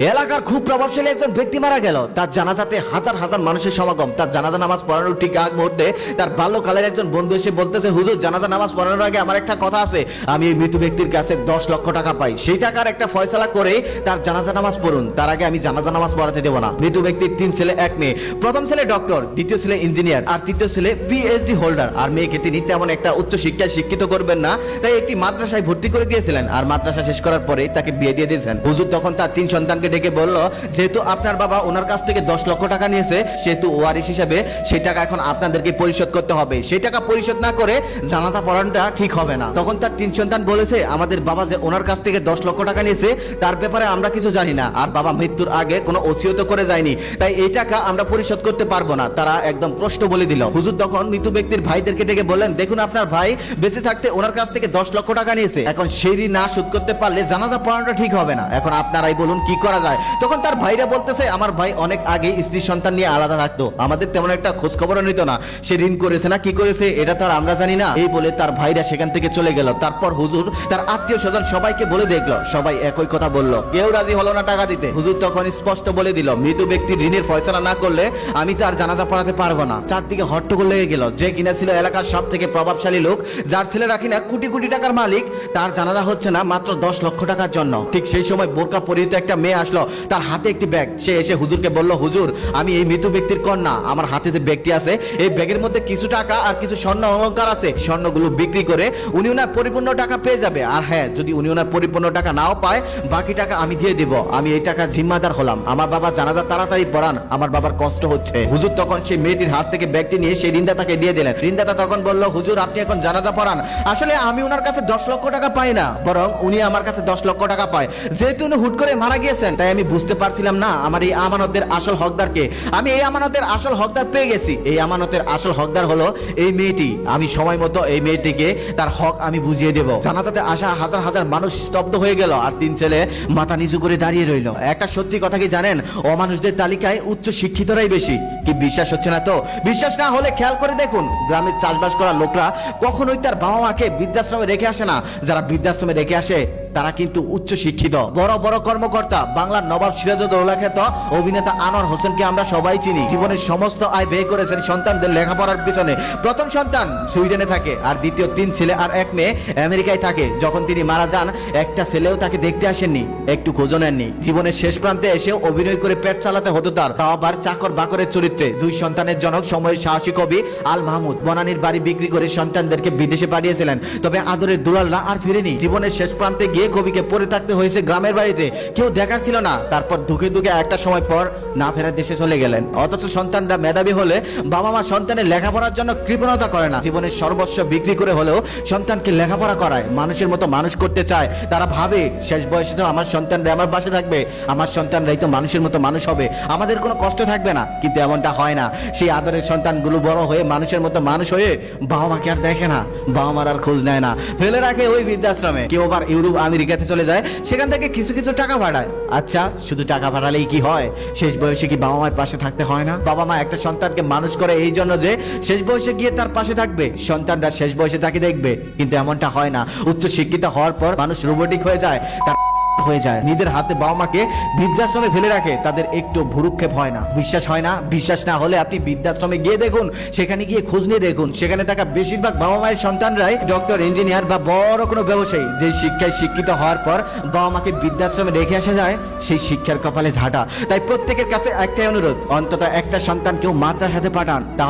এলাকার খুব প্রভাবশালী একজন ব্যক্তি মারা গেল। তার জানাজাতে হাজার হাজার মানুষের সমাগম। তার জানাজা নামাজ পড়ানোর ঠিক আগ মুহূর্তে তার বাল্যকালের একজন বন্ধু এসে বলতেছে, হুজুর, জানাজা নামাজ পড়ানোর আগে আমার একটা কথা আছে। আমি এই মৃত ব্যক্তির কাছে দশ লক্ষ টাকা পাই। সেই টাকার একটা ফয়সালা করে তার জানাজা নামাজ পড়ুন। তার আগে আমি জানাজা নামাজ পড়াতে দেবো না। মৃত ব্যক্তির তিন ছেলে, এক মেয়ে। প্রথম ছেলে ডক্টর, দ্বিতীয় ছেলে ইঞ্জিনিয়ার, আর তৃতীয় ছেলে পিএইচডি হোল্ডার। আর মেয়েকে তিনি তেমন একটা উচ্চ শিক্ষায় শিক্ষিত করবেন না, তাই একটি মাদ্রাসায় ভর্তি করে দিয়েছিলেন। আর মাদ্রাসা শেষ করার পরে তাকে বিয়ে দিয়ে দিয়েছেন। হুজুর তখন তার তিন সন্তানকে ডেকে বলল, যেহেতু আপনার বাবা ওনার কাছ থেকে দশ লক্ষ টাকা নিয়েছে, সেহেতু ওয়ারিশ হিসেবে সেই টাকা এখন আপনাদেরকে পরিশোধ করতে হবে। সেই টাকা পরিশোধ না করে জানাজা পড়ানোটা ঠিক হবে না। তখন তার তিন সন্তান বলেছে, আমাদের বাবা যে ওনার কাছ থেকে দশ লক্ষ টাকা নিয়েছে, তার ব্যাপারে আমরা কিছু জানি না। আর বাবা মৃত্যুর আগে কোনো ওসিয়ত করে যায়নি। তাই এই টাকা আমরা পরিশোধ করতে পারব না। তারা একদম প্রশ্ন বলে দিল। হুজুর তখন মৃত ব্যক্তির ভাইদেরকে ডেকে বললেন, দেখুন আপনার ভাই বেঁচে থাকতে ওনার কাছ থেকে দশ লক্ষ টাকা নিয়েছে। এখন সেই না শোধ করতে পারলে জানাজা পড়ানোটা ঠিক হবে না। এখন আপনারাই বলুন কি করা যায়। তখন তার ভাইরা বলতেছে, আমার ভাই অনেক আগে স্ত্রী সন্তান নিয়ে আলাদা থাকতো। আমাদের তেমন একটা খোঁজ খবরও নিত না। সে ঋণ করেছে না, কি করেছে, এটা তো আর আমরা জানি না। এই বলে তার ভাইরা সেখান থেকে চলে গেল। তারপর হুজুর তার আত্মীয় স্বজন সবাইকে বলে দেখল, সবাই একই কথা বলল, কেউ রাজি হলো না টাকা দিতে। হুজুর তখন স্পষ্ট বলে দিল, মৃত ব্যক্তি ঋণের ফয়সলা না করলে আমি তার জানাজা পড়াতে পারব না। চারদিকে হট্টগোল লেগে গেল। যে কিনা ছিল এলাকার সব থেকে প্রভাবশালী লোক, যার ছেলেরা কিনা কোটি কোটি টাকার মালিক, তার জানাজা হচ্ছে না মাত্র দশ লক্ষ টাকার জন্য। ঠিক সেই সময় বোরকা পরিহিত একটা মেয়ে আসলো। তার হাতে একটি ব্যাগ। সে এসে হুজুরকে বলল, হুজুর, আমি এই মৃত ব্যক্তির কন্যা। আমার হাতে যে ব্যাগটি আছে, এই ব্যাগের মধ্যে কিছু টাকা আর কিছু স্বর্ণ অলংকার আছে। স্বর্ণগুলো বিক্রি করে উনি ওনার পরিপূর্ণ টাকা পেয়ে যাবে। আর হ্যাঁ যদি উনি ওনার পরিপূর্ণ টাকা নাও পায়, বাকি টাকা আমি দিয়ে দিব। আমি এই টাকার জিম্মাদার হলাম। আমার বাবা জানাজা তাড়াতাড়ি পড়ান। আমার বাবার কষ্ট হচ্ছে। হুজুর তখন সেই মেয়েটির হাত থেকে ব্যাগটি নিয়ে সেই ঋণদাতাকে দিয়ে দিলেন। ঋণদাতা তখন বলল, হুজুর, আপনি এখন জানাজা পড়ান। আসলে আমি ওনার কাছে দশ লক্ষ টাকা পাই না, বরং উনি আমার কাছে দশ লক্ষ টাকা পায়। যেহেতু উনি হুট করে মারা গিয়েছেন তাই আমি বুঝতে পারছিলাম না আমার এই আমানতের আসল হকদারকে। আমি এই আমানতের আসল হকদার পেয়ে গেছি। এই আমানতের আসল হকদার হলো এই মেয়েটি। আমি সময় মতো এই মেয়েটিকে তার হক আমি বুঝিয়ে দেব। জানাজাতে আসা হাজার হাজার মানুষ স্তব্ধ হয়ে গেল আর তিন ছেলে মাথা নিচু করে দাঁড়িয়ে রইল। একটা সত্যি কথা কি জানেন? অমানুষদের তালিকায় উচ্চ শিক্ষিতরাই বেশি। কি বিশ্বাস হচ্ছে না তো? বিশ্বাস না হলে খেয়াল করে দেখুন গ্রামের চাষবাস করা লোকরা কখনোই তার বাবা মাকে বৃদ্ধাশ্রমে রেখে আসে না। যারা বৃদ্ধাশ্রমে রেখে আসে তারা কিন্তু উচ্চ শিক্ষিত। বড় বড় কর্মকর্তা, বাংলার নবাব সিরাজউদ্দৌলা খ্যাত অভিনেতা আনোয়ার হোসেনকে আমরা সবাই চিনি। জীবনের সমস্ত আয় ব্যয় করেছেন সন্তানদের লেখাপড়ার পিছনে। প্রথম সন্তান সুইডেনে থাকে, আর দ্বিতীয় তিন ছেলে আর এক মেয়ে আমেরিকায় থাকে। যখন তিনি মারা যান, একটা ছেলেও তাকে দেখতে আসেননি, একটু খোঁজও নেননি। জীবনের শেষ প্রান্তে এসে অভিনয় করে পেট চালাতে হতো তার। তাও আবার চাকর বাকরের চরিত্রে। দুই সন্তানের জনক সময়ের সাহসী কবি আল মাহমুদ বনানীর বাড়ি বিক্রি করে সন্তানদেরকে বিদেশে পাঠিয়েছিলেন। তবে আদরের দুলালরা আর ফিরেনি। জীবনের শেষ প্রান্তে গিয়ে কবিকে পড়ে থাকতে হয়েছে গ্রামের বাড়িতে। কেউ দেখার ছিল না। তারপর দুঃখে দুঃখে একটা সময় পর না ফেরার দেশে চলে গেলেন। অথচ সন্তানরা মেধাবী হলে বাবা মা সন্তানের লেখাপড়ার জন্য কৃপণতা করে না। জীবনের সর্বস্ব বিক্রি করে হলেও সন্তানকে লেখাপড়া করায়। মানুষের মতো মানুষ করতে চায়। তারা ভাবে, শেষ বয়সে তো আমার সন্তানরা আমার পাশে থাকবে। আমার সন্তানরাই তো মানুষের মতো মানুষ হবে। আমাদের কোনো কষ্ট থাকবে না। কিন্তু এমনটা হয় না। সেই আদরের সন্তানগুলো বড় হয়ে মানুষের মতো মানুষ হয়ে বাবা মাকে আর দেখে না। বাবা মার আর খোঁজ নেয় না। ফেলে রাখে ওই বৃদ্ধাশ্রমে। কেউ আবার ইউরোপ আমেরিকাতে চলে যায়, সেখান থেকে কিছু কিছু টাকা ভাড়ায়। আচ্ছা শুধু টাকা ভাড়ালেই কি হয়? শেষ বয়সে কি বাবা মায়ের পাশে থাকতে হয় না? বাবা মা একটা সন্তানকে মানুষ করে এই জন্য যে, শেষ বয়সে গিয়ে তার পাশে থাকবে। সন্তানরা শেষ বয়সে তাকে দেখবে, কিন্তু এমনটা হয় না। উচ্চ শিক্ষিত হওয়ার পর মানুষ রোবটিক হয়ে যায়। তার হয়ে যায়। নিজের হাতে বাবা মাকে বৃদ্ধাশ্রমে ফেলে রাখে, তাদের একটু ভুরুক্ষেপ হয় না। বিশ্বাস হয় না? বিশ্বাস না হলে আপনি বৃদ্ধাশ্রমে গিয়ে দেখুন, সেখানে গিয়ে খোঁজ নিয়ে দেখুন। সেখানে থাকা বেশিরভাগ বাবা মায়ের সন্তানরাই ডক্টর ইঞ্জিনিয়ার বা বড় কোনো ব্যবসায়ী। যে শিক্ষায় শিক্ষিত হওয়ার পর বাবা মাকে বৃদ্ধাশ্রমে রেখে আসা যায়, সেই শিক্ষার কপালে ঝাঁটা। তাই প্রত্যেকের কাছে একটাই অনুরোধ, অন্তত একটা সন্তান কেউ মাত্রার সাথে পাঠান। তাহলে